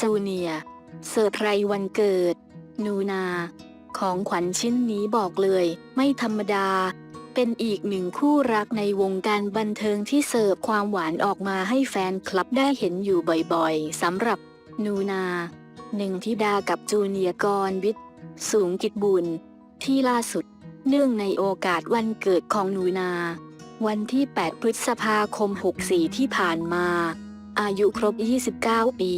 จูเนียเซอร์ไพรส์วันเกิด นูนา ของขวัญชิ้นนี้บอกเลย ไม่ธรรมดา เป็นอีกหนึ่งคู่รักในวงการบันเทิงที่เสิร์ฟความหวานออกมาให้แฟนคลับได้เห็นอยู่บ่อยๆสำหรับ นูนาหนึ่งธิดากับจูเนียกรวิทย์สูงกิจบุญ ที่ล่าสุด เนื่องในโอกาสวันเกิดของนูนา วันที่ 8 พฤษภาคม 64 ที่ผ่านมา อายุครบ 29 ปี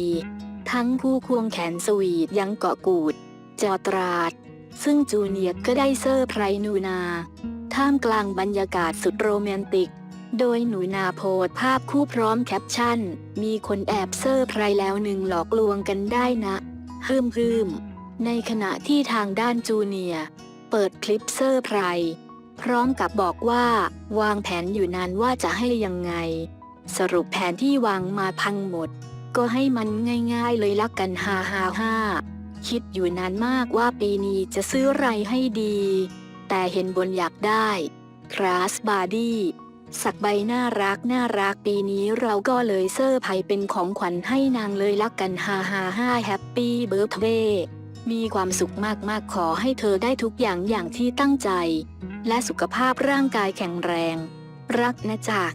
ทั้งคู่ควงแขนสวีทยังเกาะกูด จอตราด ซึ่งจูเนียก็ได้เซอร์ไพร์นูนา ท่ามกลางบรรยากาศสุดโรแมนติก โดยหนูนาโพสภาพคู่พร้อมแคปชั่น มีคนแอบเซอร์ไพร์แล้วหนึ่งหลอกลวงกันได้นะฮึมฮึมในขณะที่ทางด้านจูเนียเปิดคลิปเซอร์ไพร์พร้อมกับบอกว่า วางแผนอยู่นานว่าจะให้ยังไง สรุปแผนที่วางมาพังหมด ก็ให้มันง่ายๆเลยลักกันฮ่าฮ่าฮาคิดอยู่นานมากว่าปีนี้จะซื้ออะไรให้ดี แต่เห็นบนอยากได้คราสบาดี้สักใบน่ารักน่ารักปีนี้เราก็เลยเซอร์ไพรส์เป็นของขวัญให้นางเลยลักกันฮ่าฮ่าฮาแฮปปี้เบิร์ d เดย์มีความสุขมากๆขอให้เธอได้ทุกอย่างอย่างที่ตั้งใจ และสุขภาพร่างกายแข็งแรง รักนะจาก